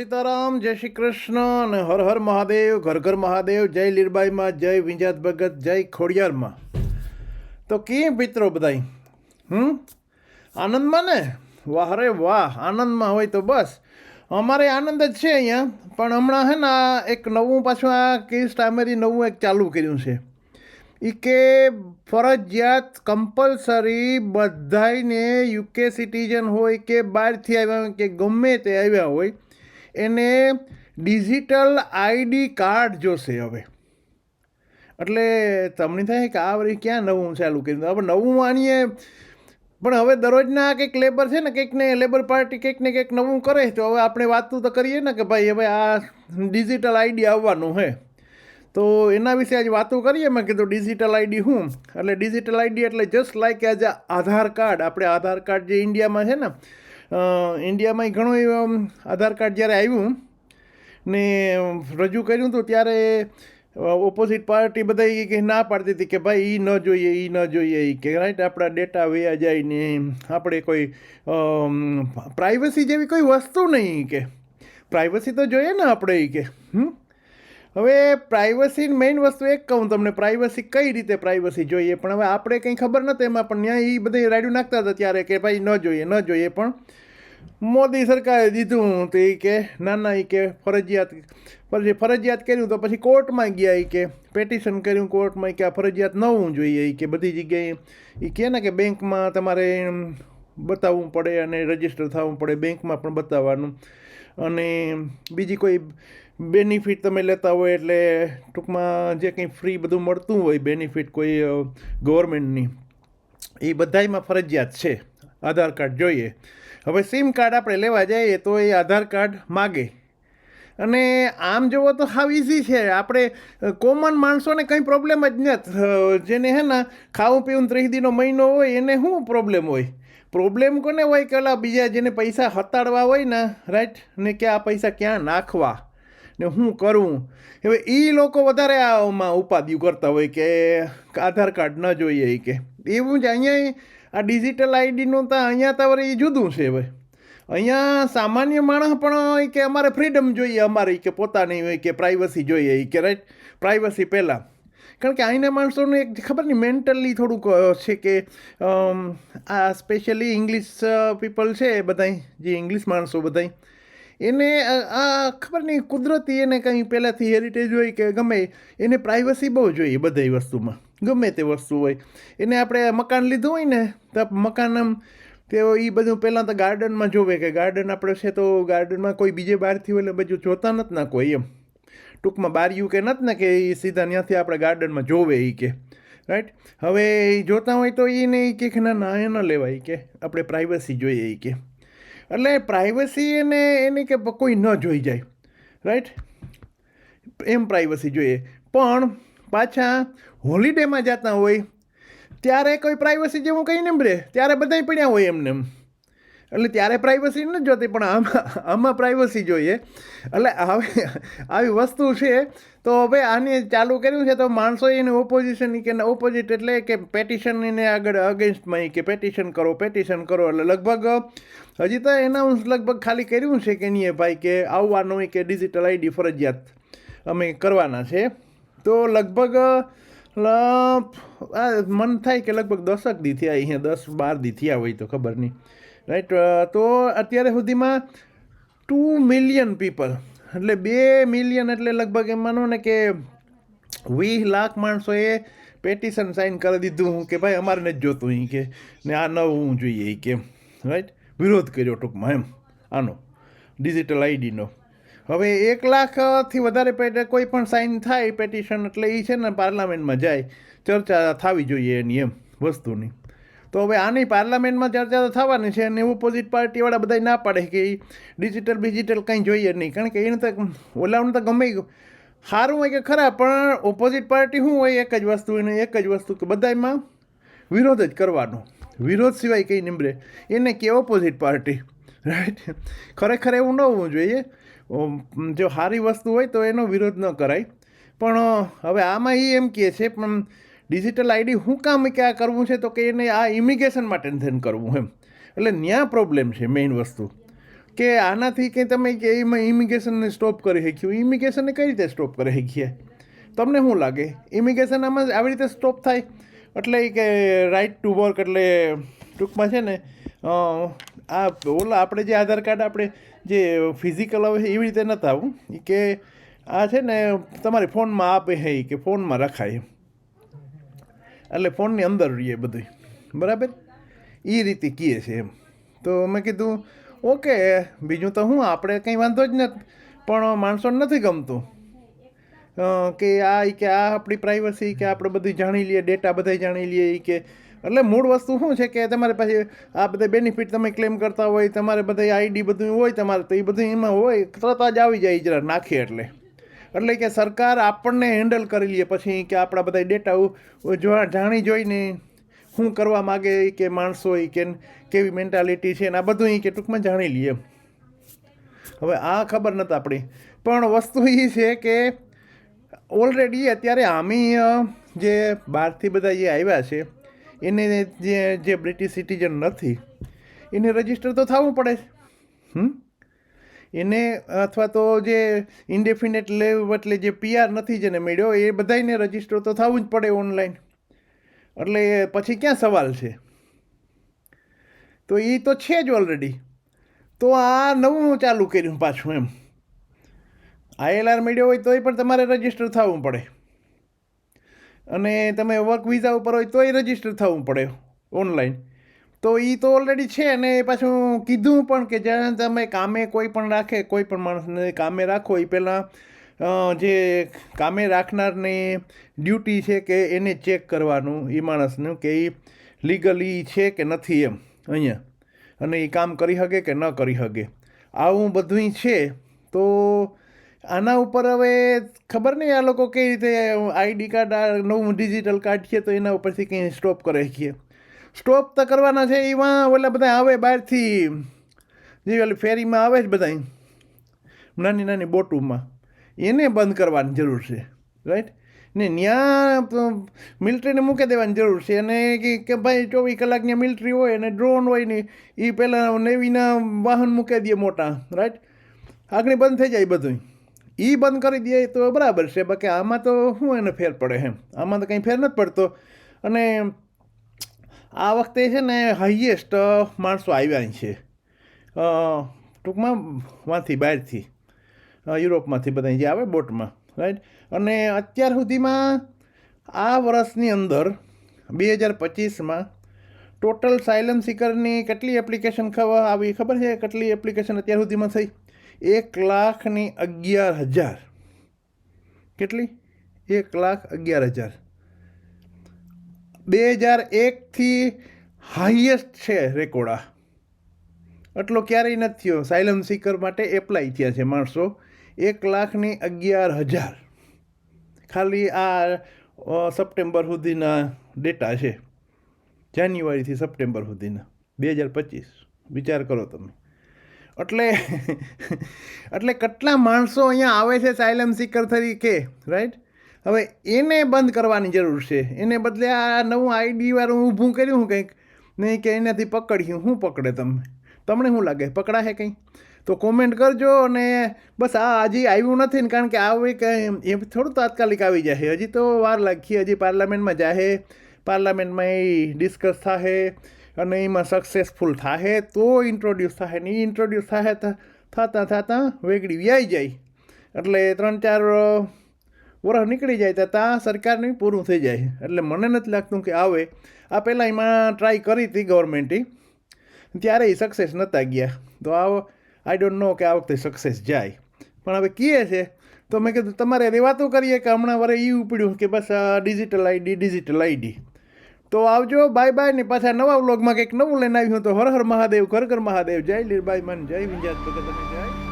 સીતારામ, જય શ્રી કૃષ્ણ અને હર હર મહાદેવ, ઘર ઘર મહાદેવ, જય લીરબાઈમાં, જય વિંજાત ભગત, જય ખોડિયારમાં. તો કેમ મિત્રો બધાય? હમ? આનંદમાં ને? વાહ રે વાહ, આનંદમાં હોય તો બસ. અમારે આનંદ જ છે અહીંયા, પણ હમણાં હે ને આ એક નવું પાછું આ કેસ ટાઈમેરી નવું એક ચાલુ કર્યું છે. એ કે ફરજિયાત કમ્પલસરી બધાયને યુકે સિટીઝન હોય કે બહારથી આવ્યા હોય કે ગમે તે આવ્યા હોય એને ડિજિટલ આઈડી કાર્ડ જોશે હવે. એટલે તમને થાય કે આ વળી ક્યાં નવું ચાલુ કર્યું? હવે નવું માનીએ, પણ હવે દરરોજના કંઈક લેબર છે ને કંઈક ને લેબર પાર્ટી કંઈક ને કંઈક નવું કરે, તો હવે આપણે વાતું તો કરીએ ને કે ભાઈ હવે આ ડિજિટલ આઈડી આવવાનું હે. તો એના વિશે આજે વાતો કરીએ. મેં કીધું ડિજિટલ આઈડી શું એટલે ડિજિટલ આઈડી એટલે just like as a Aadhaar card. આપણે આધાર કાર્ડ જે ઇન્ડિયામાં છે ને ઇન્ડિયામાં ઘણું એવું આધાર કાર્ડ જ્યારે આવ્યું ને રજૂ કર્યું તો ત્યારે ઓપોઝિટ પાર્ટી બધા એ કે ના પાડતી હતી કે ભાઈ એ ન જોઈએ એ ન જોઈએ એ કે રાઈટ આપણા ડેટા વયા જાય ને આપણે કોઈ પ્રાઇવસી જેવી કોઈ વસ્તુ નહીં કે. પ્રાઇવસી તો જોઈએ ને આપણે એ કે, હમ? હવે પ્રાઇવસી મેઇન વસ્તુ એક કહું તમને પ્રાઇવસી કઈ રીતે પ્રાઇવસી જોઈએ? પણ હવે આપણે કંઈ ખબર નથી એમાં, પણ ત્યાં એ બધે રાડ્યું નાખતા હતા ત્યારે કે ભાઈ ન જોઈએ ન જોઈએ. પણ મોદી સરકારે દીધું તો એ કે ના ના એ કે ફરજિયાત, પછી ફરજિયાત કર્યું તો પછી કોર્ટમાં ગયા એ કે પેટિશન કર્યું કોર્ટમાં કે આ ફરજિયાત ન હોવું જોઈએ એ કે બધી જગ્યાએ. એ કહે ને કે બેંકમાં તમારે બતાવવું પડે અને રજિસ્ટર થવું પડે, બેંકમાં પણ બતાવવાનું. અને બીજી કોઈ બેનિફિટ તમે લેતા હોય એટલે ટૂંકમાં જે કંઈ ફ્રી બધું મળતું હોય બેનિફિટ કોઈ ગવર્મેન્ટની એ બધાયમાં ફરજિયાત છે. આધાર કાર્ડ જોઈએ. હવે સિમ કાર્ડ આપણે લેવા જઈએ તો એ આધાર કાર્ડ માગે. અને આમ જોવો તો હાવ ઇઝી છે. આપણે કોમન માણસોને કંઈ પ્રોબ્લેમ જ નથી. જેને હે ને ખાવું પીવું ત્રીસ દીનો મહિનો હોય, એને શું પ્રોબ્લેમ હોય? પ્રોબ્લેમ કોને હોય કે ઓલા બીજા જેને પૈસા હતાડવા હોય ને રાઈટ ને કે આ પૈસા ક્યાં નાખવા? ને શું કરવું હવે એ લોકો વધારે આમાં ઉપાધિઓ કરતા હોય કે આધાર કાર્ડ ન જોઈએ કે. એવું જ અહીંયા આ ડિજિટલ આઈડીનું તો અહીંયા તો એ જુદું છે હવે. અહીંયા સામાન્ય માણસ પણ હોય કે અમારે ફ્રીડમ જોઈએ અમારે કે પોતાની હોય કે પ્રાઇવસી જોઈએ કે રાઈટ પ્રાઇવસી પહેલાં. કારણ કે અહીંના માણસોને એક ખબર નહીં મેન્ટલી થોડુંક છે કે આ સ્પેશિયલી ઇંગ્લિશ પીપલ છે બધાય, જે ઇંગ્લિશ માણસો બધાય, એને આ ખબર નહીં, કુદરતી એને કંઈ પહેલાંથી હેરિટેજ હોય કે ગમે, એને પ્રાઇવસી બહુ જોઈએ બધી વસ્તુમાં, ગમે તે વસ્તુ હોય. એને આપણે મકાન લીધું હોય ને, તો મકાન આમ તેઓ એ બધું પહેલાં તો ગાર્ડનમાં જોવે કે ગાર્ડન આપણે છે તો ગાર્ડનમાં કોઈ બીજે બહારથી હોય એટલે બધું જોતા નથી ના કોઈ એમ. ટૂંકમાં બારીયું કે નથી ને કે એ સીધા ત્યાંથી આપણે ગાર્ડનમાં જોવે એ કે. રાઈટ હવે એ જોતા હોય તો એને એ કે ના ના, એ ન લેવાય કે. આપણે પ્રાઇવસી જોઈએ એ કે. એટલે પ્રાઇવસી એને, એની કે કોઈ ન જોઈ જાય. રાઈટ એમ પ્રાઇવસી જોઈએ. પણ પાછા હોલિડેમાં જતા હોય, ત્યારે કોઈ પ્રાઇવસી જેવું કંઈ નહીં રે ત્યારે બધાય પડ્યા હોય એમને એમ. એટલે ત્યારે પ્રાઇવસી નથી જોતી, પણ આમાં આમાં પ્રાઇવસી જોઈએ. એટલે હવે આવી વસ્તુ છે, તો હવે આને ચાલુ કર્યું છે, તો માણસો એને ઓપોઝિશન કે ઓપોઝિટ એટલે કે પેટિશન એને આગળ અગેન્સ્ટમાં કે પેટિશન કરો પેટિશન કરો. એટલે લગભગ હજી તો એનાઉન્સ લગભગ ખાલી કર્યું છે કે નહીં ભાઈ કે આવવાનું કે ડિજિટલ આઈડી ફરજિયાત અમે કરવાના છે. તો લગભગ મન થાય કે લગભગ દસક દી અહીંયા દસ બાર દી થયા હોય તો ખબર નહીં. રાઈટ તો અત્યારે સુધીમાં ટુ મિલિયન પીપલ એટલે બે મિલિયન એટલે લગભગ એમ માનો ને કે વીસ લાખ માણસોએ પેટિશન સાઇન કરી દીધું કે ભાઈ અમારે નથી જોતું એ કે, ને આ નવું જોઈએ કે. રાઈટ વિરોધ કર્યો ટૂંકમાં એમ. આનો ડિજિટલ આઈડીનો હવે એક લાખથી વધારે પેટે, કોઈ પણ સાઇન થાય પેટિશન એટલે એ છે ને પાર્લામેન્ટમાં જાય. ચર્ચા થવી જોઈએ એની એમ વસ્તુની. તો હવે આની પાર્લામેન્ટમાં ચર્ચા તો થવાની છે અને ઓપોઝિટ પાર્ટીવાળા બધા ના પાડે કે ડિજિટલ બિજિટલ કંઈ જોઈએ નહીં. કારણ કે એને તો ઓલાનું તો ગમે સારું હોય કે ખરા પણ ઓપોઝિટ પાર્ટી શું હોય? એક જ વસ્તુ એને એક જ વસ્તુ કે બધામાં વિરોધ જ કરવાનો. વિરોધ સિવાય કંઈ નીમરે. એને કે ઓપોઝિટ પાર્ટી રાઈટ ખરેખર એવું ન હોવું જોઈએ. જો સારી વસ્તુ હોય તો એનો વિરોધ ન કરાય. પણ હવે આમાં એ એમ કહે છે, પણ ડિજિટલ આઈડી શું કામ ક્યાં કરવું છે? તો કે એને આ ઇમિગ્રેશન માટે ધન કરવું એમ. એટલે ન્યા પ્રોબ્લેમ છે મેઇન વસ્તુ. કે આનાથી કે તમે કે એમાં ઇમિગ્રેશનને સ્ટોપ કરી શક્યું. ઇમિગ્રેશનને કઈ રીતે સ્ટોપ કરી શકીએ? તમને શું લાગે? ઇમિગ્રેશન આમાં આવી રીતે સ્ટોપ થાય? એટલે કે રાઇટ ટુ વર્ક એટલે ટૂંકમાં છે ને આ ઓલા આપણે જે આધાર કાર્ડ આપણે જે ફિઝિકલ આવે છે, એવી રીતે નથી આવું. કે આ છે ને, તમારે ફોનમાં આપે ઈ કે ફોનમાં રખાય એટલે ફોનની અંદર રહીએ બધું. બરાબર? એ રીતે કહે છે એમ. તો મેં કીધું, ઓકે, બીજું તો હું, આપણે કંઈ વાંધો જ નથી, પણ માણસોને નથી ગમતું. કે આ કે આ આપણી પ્રાઇવસી કે આપણે બધી જાણી લઈએ ડેટા બધા જાણી લઈએ એ કે એટલે મૂળ વસ્તુ શું છે કે તમારે પાસે આ બધા બેનિફિટ તમે ક્લેમ કરતા હોય, તમારે બધા આઈડી બધું હોય તમારે, તો એ બધું એમાં હોય, તરત જ આવી જાય જરા નાખીએ એટલે. એટલે કે સરકાર આપણને હેન્ડલ કરી લે પછી કે આપણા બધા ડેટા જાણી જોઈને શું કરવા માગે કે માણસો કે કેવી મેન્ટાલિટી છે ને આ બધું એ કે ટૂંકમાં જાણી લઈએ હવે આ ખબર નથી આપણી પણ વસ્તુ એ છે કે ઓલરેડી અત્યારે આમી જે બહારથી બધા જે આવ્યા છે, એને જે જે બ્રિટિશ સિટીઝન નથી, એને રજિસ્ટર તો થવું પડે. હમ? એને અથવા તો જે ઇન્ડેફિનેટ લેવ એટલે જે પીઆર નથી જેને મળ્યો, એ બધાને રજિસ્ટર તો થવું જ પડે ઓનલાઈન એટલે પછી ક્યાં સવાલ છે? તો એ તો છે જ ઓલરેડી તો આ નવું ચાલુ કર્યું પાછું એમ. આઈએલઆર મળ્યો હોય તોય પણ તમારે રજિસ્ટર થવું પડે. અને તમે વર્ક વિઝા ઉપર હોય તોય રજિસ્ટર થવું પડે ઓનલાઈન તો એ તો ઓલરેડી છે અને પાછું કીધું પણ કે જ્યારે તમે કામે કોઈ પણ રાખે, કોઈ પણ માણસને કામે રાખો એ પહેલાં જે કામે રાખનારની ડ્યુટી છે કે એને ચેક કરવાનું એ માણસનું કે એ લીગલી છે કે નથી એમ, અહીંયા. અને એ કામ કરી શકે કે ન કરી શકે આવું બધું છે. તો આના ઉપર હવે ખબર નહીં આ લોકો કઈ રીતે આઈડી કાર્ડ આ નવું ડિજિટલ કાર્ડ છે તો એના ઉપરથી કંઈ સ્ટોપ કરે શકીએ. સ્ટોપ તો કરવાના છે એમાં ઓલા બધા આવે બહારથી. જે ઓલી ફેરીમાં આવે જ બધા નાની નાની બોટુમાં. એને બંધ કરવાની જરૂર છે. રાઈટ ને ત્યાં મિલિટરીને મૂકી દેવાની જરૂર છે. અને કે ભાઈ ચોવીસ કલાક ત્યાં મિલિટરી હોય અને ડ્રોન હોય ને એ પહેલાં નેવીના વાહન મૂકી દે મોટા. રાઈટ આગળ બંધ થઈ જાય બધું એ બંધ કરી દે તો બરાબર છે. બાકી આમાં તો શું એને ફેર પડે એમ? આમાં તો કંઈ ફેર નથી પડતો. અને આ વખતે છે ને હાઈએસ્ટ માણસો આવ્યા છે. ટૂંકમાં માંથી બહારથી. યુરોપમાંથી બધા જે આવે બોટમાં રાઈટ અને અત્યાર સુધીમાં આ વર્ષની અંદર, બે હજાર પચીસમાં ટોટલ સાયલમ સિકરની કેટલી એપ્લિકેશન ખબર આવી? ખબર છે કેટલી એપ્લિકેશન અત્યાર સુધીમાં થઈ? એક લાખની અગિયાર હજાર. કેટલી? એક લાખ અગિયાર હજાર. બે હજાર એકથી હાઈએસ્ટ છે રેકોર્ડ આ. એટલો ક્યારેય નથી થયો. સાયલમ સિકર માટે એપ્લાય થયા છે માણસો. એક લાખની અગિયાર હજાર. ખાલી આ સપ્ટેમ્બર સુધીના ડેટા છે. જાન્યુઆરીથી સપ્ટેમ્બર સુધીના. બે હજાર પચીસ. વિચાર કરો તમે. એટલે એટલે કેટલા માણસો અહીંયા આવે છે સાયલમ સિકર તરીકે રાઈટ હવે એને બંધ કરવાની જરૂર છે. એને બદલે આ નવું આઈડી વાળું ઊભું કર્યું કંઈક નહીં કે એનાથી પકડ્યું શું પકડે તમે, તમને શું લાગે, પકડાશે કંઈ? તો કોમેન્ટ કરજો અને બસ આ હજી આવ્યું નથી ને કારણ કે આવે કંઈ એ થોડું તાત્કાલિક આવી જશે હજી તો વાર લાગી, હજી પાર્લામેન્ટમાં જાહે, પાર્લામેન્ટમાં એ ડિસ્કસ થશે અને એમાં સક્સેસફુલ થશે તો ઇન્ટ્રોડ્યુસ થશે ને ઇન્ટ્રોડ્યુસ થશે થતાં થતાં વેગડી વ્યાઈ જાય. એટલે ત્રણ ચાર વરસ નીકળી જાય તો ત્યાં સરકારની પૂરું થઈ જાય. એટલે મને નથી લાગતું કે આવે. આ પહેલાં એમાં ટ્રાય કરી હતી ગવર્મેન્ટે ત્યારે એ સક્સેસ નહોતા ગયા. તો આ આઈ ડોન્ટ નો કે આ વખતે સક્સેસ જાય. પણ હવે કીએ છે. તો મેં કીધું, તમારે રેવાતું કરીએ કે હમણાં વરે એ ઉપડ્યું કે બસ ડિજિટલ આઈડી ડિજિટલ આઈડી તો આવજો બાય બાય ને પાછા નવા વ્લોગમાં કંઈક નવું લઈને આવ્યું તો હર હર મહાદેવ, ઘર ઘર મહાદેવ. જય લીરબાઈ, મન જય વિંજાત. તમે જય.